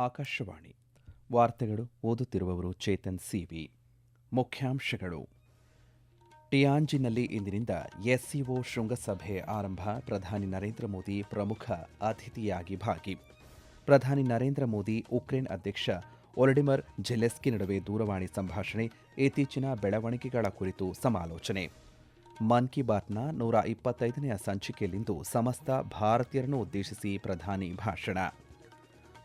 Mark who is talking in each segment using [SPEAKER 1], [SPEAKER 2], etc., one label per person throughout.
[SPEAKER 1] ಆಕಾಶವಾಣಿ. ವಾರ್ತೆಗಳು ಓದುತ್ತಿರುವವರು ಚೇತನ್ ಸಿವಿ. ಮುಖ್ಯಾಂಶಗಳು. ಟಿಯಾಂಜಿನಲ್ಲಿ ಇಂದಿನಿಂದ ಎಸ್ಸಿಒ ಶೃಂಗಸಭೆ ಆರಂಭ. ಪ್ರಧಾನಿ ನರೇಂದ್ರ ಮೋದಿ ಪ್ರಮುಖ ಅತಿಥಿಯಾಗಿ ಭಾಗಿ. ಪ್ರಧಾನಿ ನರೇಂದ್ರ ಮೋದಿ ಉಕ್ರೇನ್ ಅಧ್ಯಕ್ಷ ಒಲಡಿಮರ್ ಜೆಲೆಸ್ಕಿ ನಡುವೆ ದೂರವಾಣಿ ಸಂಭಾಷಣೆ, ಇತ್ತೀಚಿನ ಬೆಳವಣಿಗೆಗಳ ಕುರಿತು ಸಮಾಲೋಚನೆ. ಮನ್ ಕಿ ಬಾತ್ನ ನೂರ ಇಪ್ಪತ್ತೈದನೆಯ ಸಂಚಿಕೆಯಲ್ಲಿಂದು ಸಮಸ್ತ ಭಾರತೀಯರನ್ನು ಉದ್ದೇಶಿಸಿ ಪ್ರಧಾನಿ ಭಾಷಣ.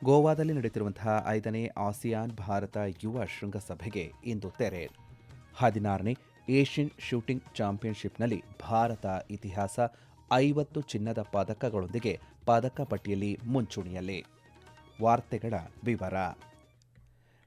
[SPEAKER 1] ಗೋವಾದಲ್ಲಿ ನಡೆಯುತ್ತಿರುವಂತಹ ಐದನೇ ಆಸಿಯಾನ್ ಭಾರತ ಯುವ ಶೃಂಗಸಭೆಗೆ ಇಂದು ತೆರೆ. ಹದಿನಾರನೇ ಏಷ್ಯನ್ ಶೂಟಿಂಗ್ ಚಾಂಪಿಯನ್ಶಿಪ್ನಲ್ಲಿ ಭಾರತ ಇತಿಹಾಸ ಐವತ್ತು ಚಿನ್ನದ ಪದಕಗಳೊಂದಿಗೆ ಪದಕ ಪಟ್ಟಿಯಲ್ಲಿ ಮುಂಚೂಣಿಯಲ್ಲಿ. ವಾರ್ತೆಗಳ ವಿವರ.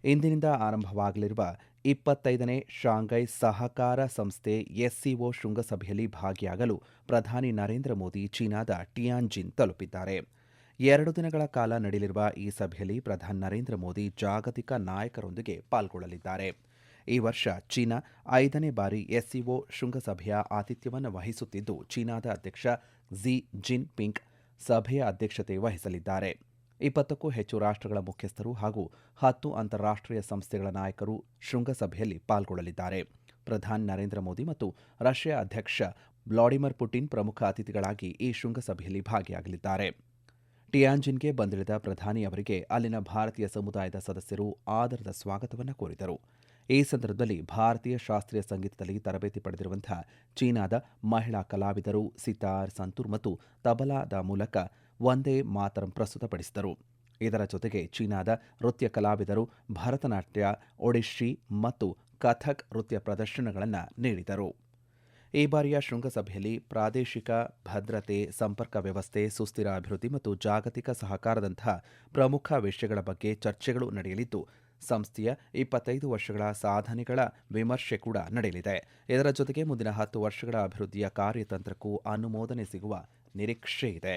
[SPEAKER 1] ಇಂದಿನಿಂದ ಆರಂಭವಾಗಲಿರುವ ಇಪ್ಪತ್ತೈದನೇ ಶಾಂಘೈ ಸಹಕಾರ ಸಂಸ್ಥೆ ಎಸ್ಸಿಒ ಶೃಂಗಸಭೆಯಲ್ಲಿ ಭಾಗಿಯಾಗಲು ಪ್ರಧಾನಿ ನರೇಂದ್ರ ಮೋದಿ ಚೀನಾದ ಟಿಯಾನ್ಜಿನ್ ತಲುಪಿದ್ದಾರೆ. ಎರಡು ದಿನಗಳ ಕಾಲ ನಡೆಯಲಿರುವ ಈ ಸಭೆಯಲ್ಲಿ ಪ್ರಧಾನಿ ನರೇಂದ್ರ ಮೋದಿ ಜಾಗತಿಕ ನಾಯಕರೊಂದಿಗೆ ಪಾಲ್ಗೊಳ್ಳಲಿದ್ದಾರೆ. ಈ ವರ್ಷ ಚೀನಾ ಐದನೇ ಬಾರಿ ಎಸ್ಸಿಒ ಶೃಂಗಸಭೆಯ ಆತಿಥ್ಯವನ್ನು ವಹಿಸುತ್ತಿದ್ದು, ಚೀನಾದ ಅಧ್ಯಕ್ಷ ಝಿ ಜಿನ್ ಪಿಂಗ್ ಸಭೆಯ ಅಧ್ಯಕ್ಷತೆ ವಹಿಸಲಿದ್ದಾರೆ. ಇಪ್ಪತ್ತಕ್ಕೂ ಹೆಚ್ಚು ರಾಷ್ಟ್ರಗಳ ಮುಖ್ಯಸ್ಥರು ಹಾಗೂ ಹತ್ತು ಅಂತಾರಾಷ್ಟ್ರೀಯ ಸಂಸ್ಥೆಗಳ ನಾಯಕರು ಶೃಂಗಸಭೆಯಲ್ಲಿ ಪಾಲ್ಗೊಳ್ಳಲಿದ್ದಾರೆ. ಪ್ರಧಾನಿ ನರೇಂದ್ರ ಮೋದಿ ಮತ್ತು ರಷ್ಯಾ ಅಧ್ಯಕ್ಷ ವ್ಲಾಡಿಮಿರ್ ಪುಟಿನ್ ಪ್ರಮುಖ ಅತಿಥಿಗಳಾಗಿ ಈ ಶೃಂಗಸಭೆಯಲ್ಲಿ ಭಾಗಿಯಾಗಲಿದ್ದಾರೆ. ಟಿಯಾನ್ಜಿನ್ಗೆ ಬಂದಿಳಿದ ಪ್ರಧಾನಿ ಅವರಿಗೆ ಅಲ್ಲಿನ ಭಾರತೀಯ ಸಮುದಾಯದ ಸದಸ್ಯರು ಆದರದ ಸ್ವಾಗತವನ್ನು ಕೋರಿದರು. ಈ ಸಂದರ್ಭದಲ್ಲಿ ಭಾರತೀಯ ಶಾಸ್ತ್ರೀಯ ಸಂಗೀತದಲ್ಲಿ ತರಬೇತಿ ಪಡೆದಿರುವಂತಹ ಚೀನಾದ ಮಹಿಳಾ ಕಲಾವಿದರು ಸಿತಾರ್, ಸಂತೂರ್ ಮತ್ತು ತಬಲಾದ ಮೂಲಕ ಒಂದೇ ಮಾತರಂ ಪ್ರಸ್ತುತಪಡಿಸಿದರು. ಇದರ ಜೊತೆಗೆ ಚೀನಾದ ನೃತ್ಯ ಕಲಾವಿದರು ಭರತನಾಟ್ಯ, ಒಡಿಶಿ ಮತ್ತು ಕಥಕ್ ನೃತ್ಯ ಪ್ರದರ್ಶನಗಳನ್ನು ನೀಡಿದರು. ಈ ಬಾರಿಯ ಶೃಂಗಸಭೆಯಲ್ಲಿ ಪ್ರಾದೇಶಿಕ ಭದ್ರತೆ, ಸಂಪರ್ಕ ವ್ಯವಸ್ಥೆ, ಸುಸ್ಥಿರ ಅಭಿವೃದ್ಧಿ ಮತ್ತು ಜಾಗತಿಕ ಸಹಕಾರದಂತಹ ಪ್ರಮುಖ ವಿಷಯಗಳ ಬಗ್ಗೆ ಚರ್ಚೆಗಳು ನಡೆಯಲಿದ್ದು, ಸಂಸ್ಥೆಯ ಇಪ್ಪತ್ತೈದು ವರ್ಷಗಳ ಸಾಧನೆಗಳ ವಿಮರ್ಶೆ ಕೂಡ ನಡೆಯಲಿದೆ. ಇದರ ಜೊತೆಗೆ ಮುಂದಿನ ಹತ್ತು ವರ್ಷಗಳ ಅಭಿವೃದ್ಧಿಯ ಕಾರ್ಯತಂತ್ರಕ್ಕೂ ಅನುಮೋದನೆ ಸಿಗುವ ನಿರೀಕ್ಷೆ ಇದೆ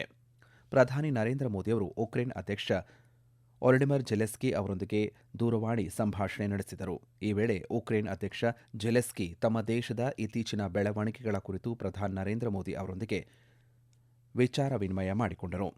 [SPEAKER 1] ಪ್ರಧಾನಿ ನರೇಂದ್ರ ಮೋದಿಯವರು ಉಕ್ರೇನ್ ಅಧ್ಯಕ್ಷ ಒರಡಿಮರ್ ಜೆಲೆಸ್ಕಿ ಅವರೊಂದಿಗೆ ದೂರವಾಣಿ ಸಂಭಾಷಣೆ ನಡೆಸಿದರು. ಈ ವೇಳೆ ಉಕ್ರೇನ್ ಅಧ್ಯಕ್ಷ ಜೆಲೆಸ್ಕಿ ತಮ್ಮ ದೇಶದ ಇತ್ತೀಚಿನ ಬೆಳವಣಿಗೆಗಳ ಕುರಿತು ಪ್ರಧಾನಿ ನರೇಂದ್ರ ಮೋದಿ ಅವರೊಂದಿಗೆ ವಿಚಾರ ವಿನಿಮಯ ಮಾಡಿಕೊಂಡರು.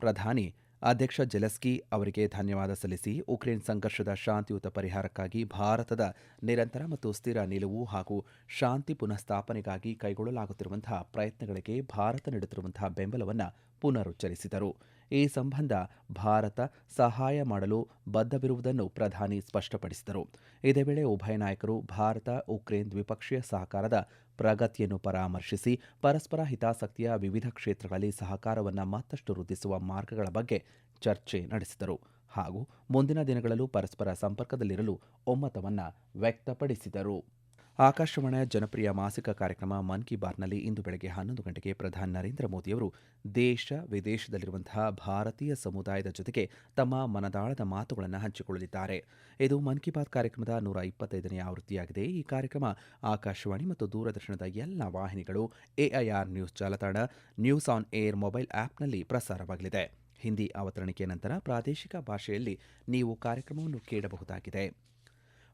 [SPEAKER 1] ಪ್ರಧಾನಿ ಅಧ್ಯಕ್ಷ ಜೆಲೆಸ್ಕಿ ಅವರಿಗೆ ಧನ್ಯವಾದ ಸಲ್ಲಿಸಿ ಉಕ್ರೇನ್ ಸಂಘರ್ಷದ ಶಾಂತಿಯುತ ಪರಿಹಾರಕ್ಕಾಗಿ ಭಾರತದ ನಿರಂತರ ಮತ್ತು ಸ್ಥಿರ ನಿಲುವು ಹಾಗೂ ಶಾಂತಿ ಪುನಃಸ್ಥಾಪನೆಗಾಗಿ ಕೈಗೊಳ್ಳಲಾಗುತ್ತಿರುವಂತಹ ಪ್ರಯತ್ನಗಳಿಗೆ ಭಾರತ ನೀಡುತ್ತಿರುವಂತಹ ಬೆಂಬಲವನ್ನು ಪುನರುಚ್ಚರಿಸಿದರು. ಈ ಸಂಬಂಧ ಭಾರತ ಸಹಾಯ ಮಾಡಲು ಬದ್ಧವಿರುವುದನ್ನು ಪ್ರಧಾನಿ ಸ್ಪಷ್ಟಪಡಿಸಿದರು. ಇದೇ ವೇಳೆ ಉಭಯ ನಾಯಕರು ಭಾರತ, ಉಕ್ರೇನ್ ದ್ವಿಪಕ್ಷೀಯ ಸಹಕಾರದ ಪ್ರಗತಿಯನ್ನು ಪರಾಮರ್ಶಿಸಿ, ಪರಸ್ಪರ ಹಿತಾಸಕ್ತಿಯ ವಿವಿಧ ಕ್ಷೇತ್ರಗಳಲ್ಲಿ ಸಹಕಾರವನ್ನು ಮತ್ತಷ್ಟು ವೃದ್ಧಿಸುವ ಮಾರ್ಗಗಳ ಬಗ್ಗೆ ಚರ್ಚೆ ನಡೆಸಿದರು. ಹಾಗೂ ಮುಂದಿನ ದಿನಗಳಲ್ಲೂ ಪರಸ್ಪರ ಸಂಪರ್ಕದಲ್ಲಿರಲು ಒಮ್ಮತವನ್ನು ವ್ಯಕ್ತಪಡಿಸಿದರು. ಆಕಾಶವಾಣಿಯ ಜನಪ್ರಿಯ ಮಾಸಿಕ ಕಾರ್ಯಕ್ರಮ ಮನ್ ಕಿ ಬಾತ್ನಲ್ಲಿ ಇಂದು ಬೆಳಗ್ಗೆ ಹನ್ನೊಂದು ಗಂಟೆಗೆ ಪ್ರಧಾನಿ ನರೇಂದ್ರ ಮೋದಿಯವರು ದೇಶ ವಿದೇಶದಲ್ಲಿರುವಂತಹ ಭಾರತೀಯ ಸಮುದಾಯದ ಜೊತೆಗೆ ತಮ್ಮ ಮನದಾಳದ ಮಾತುಗಳನ್ನು ಹಂಚಿಕೊಳ್ಳಲಿದ್ದಾರೆ. ಇದು ಮನ್ ಕಿ ಬಾತ್ ಕಾರ್ಯಕ್ರಮದ ನೂರ ಇಪ್ಪತ್ತೈದನೇ ಆವೃತ್ತಿಯಾಗಿದೆ. ಈ ಕಾರ್ಯಕ್ರಮ ಆಕಾಶವಾಣಿ ಮತ್ತು ದೂರದರ್ಶನದ ಎಲ್ಲ ವಾಹಿನಿಗಳು ಎಐಆರ್ ನ್ಯೂಸ್ ಜಾಲತಾಣ, ನ್ಯೂಸ್ ಆನ್ ಏರ್ ಮೊಬೈಲ್ ಆಪ್ನಲ್ಲಿ ಪ್ರಸಾರವಾಗಲಿದೆ. ಹಿಂದಿ ಅವತರಣಿಕೆಯ ನಂತರ ಪ್ರಾದೇಶಿಕ ಭಾಷೆಯಲ್ಲಿ ನೀವು ಕಾರ್ಯಕ್ರಮವನ್ನು ಕೇಳಬಹುದಾಗಿದೆ.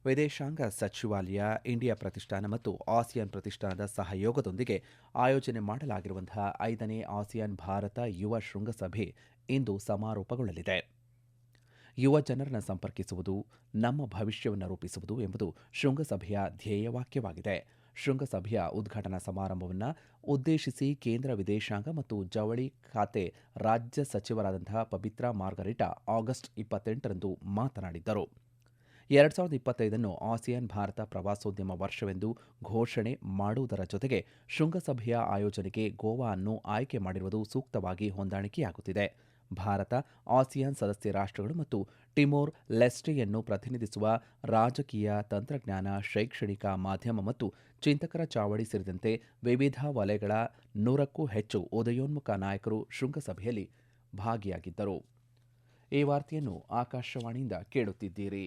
[SPEAKER 1] ವಿದೇಶಾಂಗ ಸಚಿವಾಲಯ, ಇಂಡಿಯಾ ಪ್ರತಿಷ್ಠಾನ ಮತ್ತು ಆಸಿಯಾನ್ ಪ್ರತಿಷ್ಠಾನದ ಸಹಯೋಗದೊಂದಿಗೆ ಆಯೋಜನೆ ಮಾಡಲಾಗಿರುವಂತಹ ಐದನೇ ಆಸಿಯಾನ್ ಭಾರತ ಯುವ ಶೃಂಗಸಭೆ ಇಂದು ಸಮಾರೋಪಗೊಳ್ಳಲಿದೆ. ಯುವ ಜನರನ್ನು ಸಂಪರ್ಕಿಸುವುದು, ನಮ್ಮ ಭವಿಷ್ಯವನ್ನು ರೂಪಿಸುವುದು ಎಂಬುದು ಶೃಂಗಸಭೆಯ ಧ್ಯೇಯವಾಕ್ಯವಾಗಿದೆ ಶೃಂಗಸಭೆಯ ಉದ್ಘಾಟನಾ ಸಮಾರಂಭವನ್ನು ಉದ್ದೇಶಿಸಿ ಕೇಂದ್ರ ವಿದೇಶಾಂಗ ಮತ್ತು ಜವಳಿ ಖಾತೆ ರಾಜ್ಯ ಸಚಿವರಾದಂತಹ ಪವಿತ್ರ ಮಾರ್ಗರಿಟಾ ಆಗಸ್ಟ್ ಇಪ್ಪತ್ತೆಂಟರಂದು ಮಾತನಾಡಿದ್ದರು. ಎರಡು ಸಾವಿರದ ಇಪ್ಪತ್ತೈದನ್ನು ಆಸಿಯಾನ್ ಭಾರತ ಪ್ರವಾಸೋದ್ಯಮ ವರ್ಷವೆಂದು ಘೋಷಣೆ ಮಾಡುವುದರ ಜೊತೆಗೆ ಶೃಂಗಸಭೆಯ ಆಯೋಜನೆಗೆ ಗೋವಾ ಅನ್ನು ಆಯ್ಕೆ ಮಾಡಿರುವುದು ಸೂಕ್ತವಾಗಿ ಹೊಂದಾಣಿಕೆಯಾಗುತ್ತಿದೆ. ಭಾರತ, ಆಸಿಯಾನ್ ಸದಸ್ಯ ರಾಷ್ಟ್ರಗಳು ಮತ್ತು ಟಿಮೋರ್ ಲೆಸ್ಟೆಯನ್ನು ಪ್ರತಿನಿಧಿಸುವ ರಾಜಕೀಯ ತಂತ್ರಜ್ಞಾನ, ಶೈಕ್ಷಣಿಕ ಮಾಧ್ಯಮ ಮತ್ತು ಚಿಂತಕರ ಚಾವಡಿ ಸೇರಿದಂತೆ ವಿವಿಧ ವಲಯಗಳ ನೂರಕ್ಕೂ ಹೆಚ್ಚು ಉದಯೋನ್ಮುಖ ನಾಯಕರು ಶೃಂಗಸಭೆಯಲ್ಲಿ ಭಾಗಿಯಾಗಿದ್ದರು. ಈ ವಾರ್ತೆಯನ್ನು ಆಕಾಶವಾಣಿಯಿಂದ ಕೇಳುತ್ತಿದ್ದೀರಿ.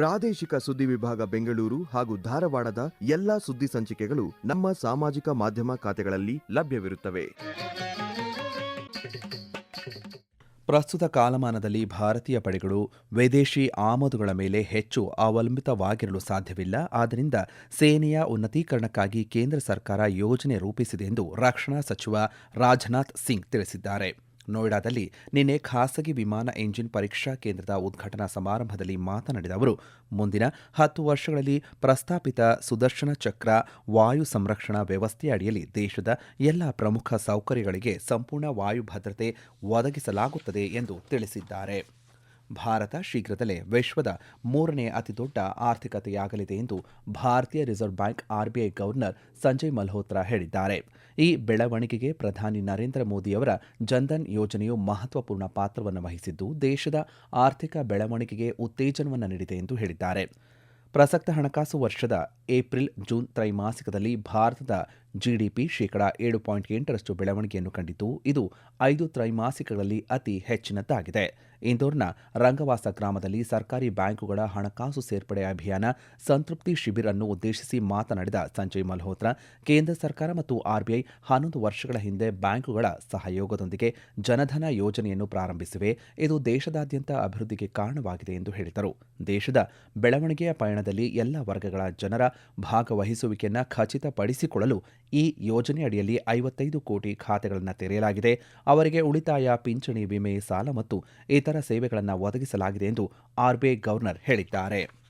[SPEAKER 2] ಪ್ರಾದೇಶಿಕ ಸುದ್ದಿ ವಿಭಾಗ ಬೆಂಗಳೂರು ಹಾಗೂ ಧಾರವಾಡದ ಎಲ್ಲಾ ಸುದ್ದಿ ಸಂಚಿಕೆಗಳು ನಮ್ಮ ಸಾಮಾಜಿಕ ಮಾಧ್ಯಮ ಖಾತೆಗಳಲ್ಲಿ ಲಭ್ಯವಿರುತ್ತವೆ.
[SPEAKER 1] ಪ್ರಸ್ತುತ ಕಾಲಮಾನದಲ್ಲಿ ಭಾರತೀಯ ಪಡೆಗಳು ವಿದೇಶಿ ಆಮದುಗಳ ಮೇಲೆ ಹೆಚ್ಚು ಅವಲಂಬಿತವಾಗಿರಲು ಸಾಧ್ಯವಿಲ್ಲ. ಆದ್ದರಿಂದ ಸೇನೆಯ ಉನ್ನತೀಕರಣಕ್ಕಾಗಿ ಕೇಂದ್ರ ಸರ್ಕಾರ ಯೋಜನೆ ರೂಪಿಸಿದೆ ಎಂದು ರಕ್ಷಣಾ ಸಚಿವ ರಾಜನಾಥ್ ಸಿಂಗ್ ತಿಳಿಸಿದ್ದಾರೆ. ನೋಯ್ಡಾದಲ್ಲಿ ನಿನ್ನೆ ಖಾಸಗಿ ವಿಮಾನ ಎಂಜಿನ್ ಪರೀಕ್ಷಾ ಕೇಂದ್ರದ ಉದ್ಘಾಟನಾ ಸಮಾರಂಭದಲ್ಲಿ ಮಾತನಾಡಿದ ಅವರು, ಮುಂದಿನ ಹತ್ತು ವರ್ಷಗಳಲ್ಲಿ ಪ್ರಸ್ತಾಪಿತ ಸುದರ್ಶನ ಚಕ್ರ, ವಾಯು ಸಂರಕ್ಷಣಾ ವ್ಯವಸ್ಥೆಯ ಅಡಿಯಲ್ಲಿ ದೇಶದ ಎಲ್ಲ ಪ್ರಮುಖ ಸೌಕರ್ಯಗಳಿಗೆ ಸಂಪೂರ್ಣ ವಾಯು ಭದ್ರತೆ ಒದಗಿಸಲಾಗುತ್ತದೆ ಎಂದು ತಿಳಿಸಿದ್ದಾರೆ. ಭಾರತ ಶೀಘ್ರದಲ್ಲೇ ವಿಶ್ವದ ಮೂರನೇ ಅತಿದೊಡ್ಡ ಆರ್ಥಿಕತೆಯಾಗಲಿದೆ ಎಂದು ಭಾರತೀಯ reserve bank RBI governor Sanjay Malhotra ಹೇಳಿದ್ದಾರೆ. ಈ ಬೆಳವಣಿಗೆಗೆ ಪ್ರಧಾನಿ ನರೇಂದ್ರ ಮೋದಿಯವರ ಜನ್ಧನ್ ಯೋಜನೆಯು ಮಹತ್ವಪೂರ್ಣ ಪಾತ್ರವನ್ನು ವಹಿಸಿದ್ದು, ದೇಶದ ಆರ್ಥಿಕ ಬೆಳವಣಿಗೆಗೆ ಉತ್ತೇಜನವನ್ನು ನೀಡಿದೆ ಎಂದು ಹೇಳಿದ್ದಾರೆ. ಪ್ರಸಕ್ತ ಹಣಕಾಸು ವರ್ಷದ ಏಪ್ರಿಲ್ ಜೂನ್ ತ್ರೈಮಾಸಿಕದಲ್ಲಿ ಭಾರತದ ಜಿಡಿಪಿ ಶೇಕಡಾ ಏಳು ಪಾಯಿಂಟ್ ಎಂಟರಷ್ಟು ಬೆಳವಣಿಗೆಯನ್ನು ಕಂಡಿತು ಇದು ಐದು ತ್ರೈಮಾಸಿಕಗಳಲ್ಲಿ ಅತಿ ಹೆಚ್ಚಿನದ್ದಾಗಿದೆ. ಇಂದೋರ್ನ ರಂಗವಾಸ ಗ್ರಾಮದಲ್ಲಿ ಸರ್ಕಾರಿ ಬ್ಯಾಂಕುಗಳ ಹಣಕಾಸು ಸೇರ್ಪಡೆ ಅಭಿಯಾನ, ಸಂತೃಪ್ತಿ ಶಿಬಿರ ಅನ್ನು ಉದ್ದೇಶಿಸಿ ಮಾತನಾಡಿದ ಸಂಜಯ್ ಮಲ್ಹೋತ್ರಾ, ಕೇಂದ್ರ ಸರ್ಕಾರ ಮತ್ತು ಆರ್ಬಿಐ ಹನ್ನೊಂದು ವರ್ಷಗಳ ಹಿಂದೆ ಬ್ಯಾಂಕುಗಳ ಸಹಯೋಗದೊಂದಿಗೆ ಜನಧನ ಯೋಜನೆಯನ್ನು ಪ್ರಾರಂಭಿಸಿವೆ. ಇದು ದೇಶದಾದ್ಯಂತ ಅಭಿವೃದ್ಧಿಗೆ ಕಾರಣವಾಗಿದೆ ಎಂದು ಹೇಳಿದರು. ದೇಶದ ಬೆಳವಣಿಗೆಯ ಪಯಣದಲ್ಲಿ ಎಲ್ಲ ವರ್ಗಗಳ ಜನರ ಭಾಗವಹಿಸುವಿಕೆಯನ್ನು ಖಚಿತಪಡಿಸಿಕೊಳ್ಳಲು ಈ ಯೋಜನೆಯಡಿಯಲ್ಲಿ ಐವತ್ತೈದು ಕೋಟಿ ಖಾತೆಗಳನ್ನು ತೆರೆಯಲಾಗಿದೆ. ಅವರಿಗೆ ಉಳಿತಾಯ, ಪಿಂಚಣಿ, ವಿಮೆ, ಸಾಲ ಮತ್ತು ಇತರ ಸೇವೆಗಳನ್ನು ಒದಗಿಸಲಾಗಿದೆ ಎಂದು ಆರ್ಬಿಐ ಗವರ್ನರ್ ಹೇಳಿದ್ದಾರೆ.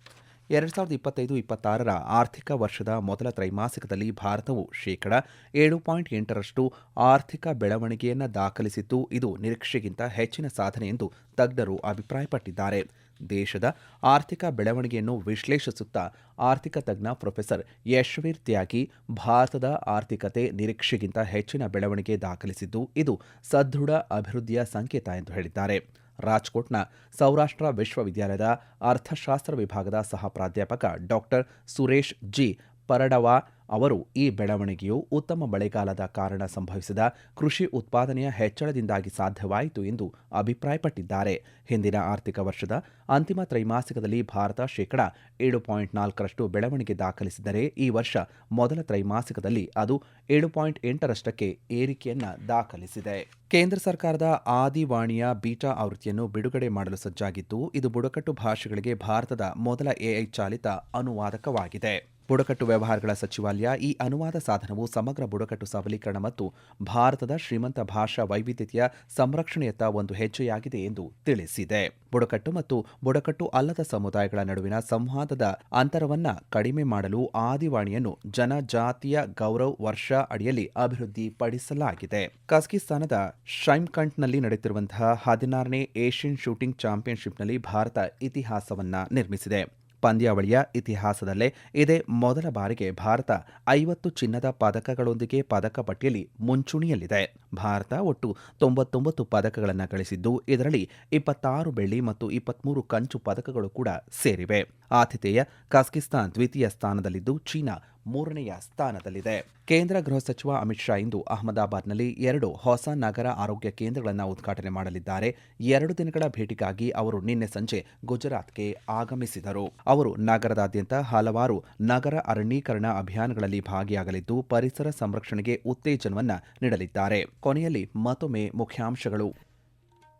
[SPEAKER 1] ಎರಡ್ ಸಾವಿರದ ಇಪ್ಪತ್ತೈದು ಇಪ್ಪತ್ತಾರರ ಆರ್ಥಿಕ ವರ್ಷದ ಮೊದಲ ತ್ರೈಮಾಸಿಕದಲ್ಲಿ ಭಾರತವು ಶೇಕಡ ಏಳು ಪಾಯಿಂಟ್ ಎಂಟರಷ್ಟು ಆರ್ಥಿಕ ಬೆಳವಣಿಗೆಯನ್ನು ದಾಖಲಿಸಿದ್ದು ಇದು ನಿರೀಕ್ಷೆಗಿಂತ ಹೆಚ್ಚಿನ ಸಾಧನೆ ಎಂದು ತಜ್ಞರು ಅಭಿಪ್ರಾಯಪಟ್ಟಿದ್ದಾರೆ. ದೇಶದ ಆರ್ಥಿಕ ಬೆಳವಣಿಗೆಯನ್ನು ವಿಶ್ಲೇಷಿಸುತ್ತಾ ಆರ್ಥಿಕ ತಜ್ಞ ಪ್ರೊಫೆಸರ್ ಯಶ್ವೀರ್ ತ್ಯಾಗಿ ಭಾರತದ ಆರ್ಥಿಕತೆ ನಿರೀಕ್ಷೆಗಿಂತ ಹೆಚ್ಚಿನ ಬೆಳವಣಿಗೆ ದಾಖಲಿಸಿದ್ದು, ಇದು ಸದೃಢ ಅಭಿವೃದ್ಧಿಯ ಸಂಕೇತ ಎಂದು ಹೇಳಿದ್ದಾರೆ. ರಾಜ್ಕೋಟ್ನ ಸೌರಾಷ್ಟ್ರ ವಿಶ್ವವಿದ್ಯಾಲಯದ ಅರ್ಥಶಾಸ್ತ್ರ ವಿಭಾಗದ ಸಹ ಪ್ರಾಧ್ಯಾಪಕ ಡಾಕ್ಟರ್ ಸುರೇಶ್ ಜಿ ಪರಡವಾ ಅವರು ಈ ಬೆಳವಣಿಗೆಯು ಉತ್ತಮ ಮಳೆಗಾಲದ ಕಾರಣ ಸಂಭವಿಸಿದ ಕೃಷಿ ಉತ್ಪಾದನೆಯ ಹೆಚ್ಚಳದಿಂದಾಗಿ ಸಾಧ್ಯವಾಯಿತು ಎಂದು ಅಭಿಪ್ರಾಯಪಟ್ಟಿದ್ದಾರೆ. ಹಿಂದಿನ ಆರ್ಥಿಕ ವರ್ಷದ ಅಂತಿಮ ತ್ರೈಮಾಸಿಕದಲ್ಲಿ ಭಾರತ ಶೇಕಡಾ ಏಳು ಪಾಯಿಂಟ್ ನಾಲ್ಕರಷ್ಟು ಬೆಳವಣಿಗೆ ದಾಖಲಿಸಿದರೆ ಈ ವರ್ಷ ಮೊದಲ ತ್ರೈಮಾಸಿಕದಲ್ಲಿ ಅದು ಏಳು ಪಾಯಿಂಟ್ ಎಂಟರಷ್ಟಕ್ಕೆ ಏರಿಕೆಯನ್ನು ದಾಖಲಿಸಿದೆ. ಕೇಂದ್ರ ಸರ್ಕಾರದ ಆದಿವಾಣಿಯ ಬೀಟಾ ಆವೃತ್ತಿಯನ್ನು ಬಿಡುಗಡೆ ಮಾಡಲು ಸಜ್ಜಾಗಿದ್ದು, ಇದು ಬುಡಕಟ್ಟು ಭಾಷೆಗಳಿಗೆ ಭಾರತದ ಮೊದಲ ಎಐ ಚಾಲಿತ ಅನುವಾದಕವಾಗಿದೆ. ಬುಡಕಟ್ಟು ವ್ಯವಹಾರಗಳ ಸಚಿವಾಲಯ ಈ ಅನುವಾದ ಸಾಧನವು ಸಮಗ್ರ ಬುಡಕಟ್ಟು ಸಬಲೀಕರಣ ಮತ್ತು ಭಾರತದ ಶ್ರೀಮಂತ ಭಾಷಾ ವೈವಿಧ್ಯತೆಯ ಸಂರಕ್ಷಣೆಯತ್ತ ಒಂದು ಹೆಜ್ಜೆಯಾಗಿದೆ ಎಂದು ತಿಳಿಸಿದೆ. ಬುಡಕಟ್ಟು ಮತ್ತು ಬುಡಕಟ್ಟು ಅಲ್ಲದ ಸಮುದಾಯಗಳ ನಡುವಿನ ಸಂವಾದದ ಅಂತರವನ್ನ ಕಡಿಮೆ ಮಾಡಲು ಆದಿವಾಣಿಯನ್ನು ಜನಜಾತಿಯ ಗೌರವ್ ವರ್ಷ ಅಡಿಯಲ್ಲಿ ಅಭಿವೃದ್ಧಿಪಡಿಸಲಾಗಿದೆ. ಕಜಕಿಸ್ತಾನದ ಶೈಮ್ಕಂಟ್ನಲ್ಲಿ ನಡೆಯುತ್ತಿರುವಂತಹ ಹದಿನಾರನೇ ಏಷ್ಯನ್ ಶೂಟಿಂಗ್ ಚಾಂಪಿಯನ್ಶಿಪ್ನಲ್ಲಿ ಭಾರತ ಇತಿಹಾಸವನ್ನ ನಿರ್ಮಿಸಿದೆ. ಪಂದ್ಯಾವಳಿಯ ಇತಿಹಾಸದಲ್ಲೇ ಇದೇ ಮೊದಲ ಬಾರಿಗೆ ಭಾರತ ಐವತ್ತು ಚಿನ್ನದ ಪದಕಗಳೊಂದಿಗೆ ಪದಕ ಪಟ್ಟಿಯಲ್ಲಿ ಮುಂಚೂಣಿಯಲ್ಲಿದೆ. ಭಾರತ ಒಟ್ಟು ತೊಂಬತ್ತೊಂಬತ್ತು ಪದಕಗಳನ್ನು ಗಳಿಸಿದ್ದು, ಇದರಲ್ಲಿ ಇಪ್ಪತ್ತಾರು ಬೆಳ್ಳಿ ಮತ್ತು ಇಪ್ಪತ್ಮೂರು ಕಂಚು ಪದಕಗಳು ಕೂಡ ಸೇರಿವೆ. ಆತಿಥೇಯ ಕಜಕಿಸ್ತಾನ್ ದ್ವಿತೀಯ ಸ್ಥಾನದಲ್ಲಿದ್ದು ಚೀನಾ ಮೂರನೆಯ ಸ್ಥಾನದಲ್ಲಿದೆ. ಕೇಂದ್ರ ಗೃಹ ಸಚಿವ ಅಮಿತ್ ಶಾ ಇಂದು ಅಹಮದಾಬಾದ್ನಲ್ಲಿ ಎರಡು ಹೊಸ ನಗರ ಆರೋಗ್ಯ ಕೇಂದ್ರಗಳನ್ನು ಉದ್ಘಾಟನೆ ಮಾಡಲಿದ್ದಾರೆ. ಎರಡು ದಿನಗಳ ಭೇಟಿಗಾಗಿ ಅವರು ನಿನ್ನೆ ಸಂಜೆ ಗುಜರಾತ್ಗೆ ಆಗಮಿಸಿದರು. ಅವರು ನಗರದಾದ್ಯಂತ ಹಲವಾರು ನಗರ ಅರಣ್ಯೀಕರಣ ಅಭಿಯಾನಗಳಲ್ಲಿ ಭಾಗಿಯಾಗಲಿದ್ದು, ಪರಿಸರ ಸಂರಕ್ಷಣೆಗೆ ಉತ್ತೇಜನವನ್ನು ನೀಡಲಿದ್ದಾರೆ. ಕೊನೆಯಲ್ಲಿ ಮತ್ತೊಮ್ಮೆ ಮುಖ್ಯಾಂಶಗಳು.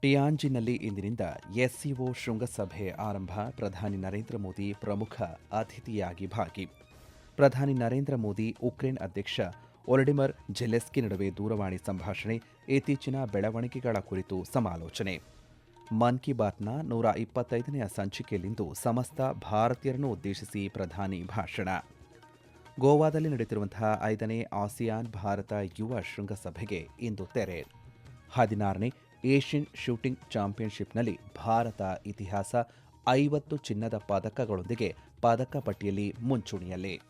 [SPEAKER 1] ಟಿಯಾಂಜಿನಲ್ಲಿ ಇಂದಿನಿಂದ ಎಸ್ಸಿಒ ಶೃಂಗಸಭೆ ಆರಂಭ. ಪ್ರಧಾನಿ ನರೇಂದ್ರ ಮೋದಿ ಪ್ರಮುಖ ಅತಿಥಿಯಾಗಿ ಭಾಗಿ ಪ್ರಧಾನಿ ನರೇಂದ್ರ ಮೋದಿ ಉಕ್ರೇನ್ ಅಧ್ಯಕ್ಷ ಒಲಡಿಮರ್ ಜೆಲೆಸ್ಕಿ ನಡುವೆ ದೂರವಾಣಿ ಸಂಭಾಷಣೆ, ಇತ್ತೀಚಿನ ಬೆಳವಣಿಗೆಗಳ ಕುರಿತು ಸಮಾಲೋಚನೆ. ಮನ್ ಕಿ ಬಾತ್ನ ನೂರ ಇಪ್ಪತ್ತೈದನೆಯ ಸಂಚಿಕೆಯಲ್ಲಿಂದು ಸಮಸ್ತ ಭಾರತೀಯರನ್ನು ಉದ್ದೇಶಿಸಿ ಪ್ರಧಾನಿ ಭಾಷಣ. ಗೋವಾದಲ್ಲಿ ನಡೆಯುತ್ತಿರುವಂತಹ ಐದನೇ ಆಸಿಯಾನ್ ಭಾರತ ಯುವ ಶೃಂಗಸಭೆಗೆ ಇಂದು ತೆರೆ. ಹದಿನಾರನೇ ಏಷ್ಯನ್ ಶೂಟಿಂಗ್ ಚಾಂಪಿಯನ್ಶಿಪ್ನಲ್ಲಿ ಭಾರತ ಇತಿಹಾಸ ಐವತ್ತು ಚಿನ್ನದ ಪದಕಗಳೊಂದಿಗೆ ಪದಕ ಪಟ್ಟಿಯಲ್ಲಿ ಮುಂಚೂಣಿಯಲ್ಲಿ.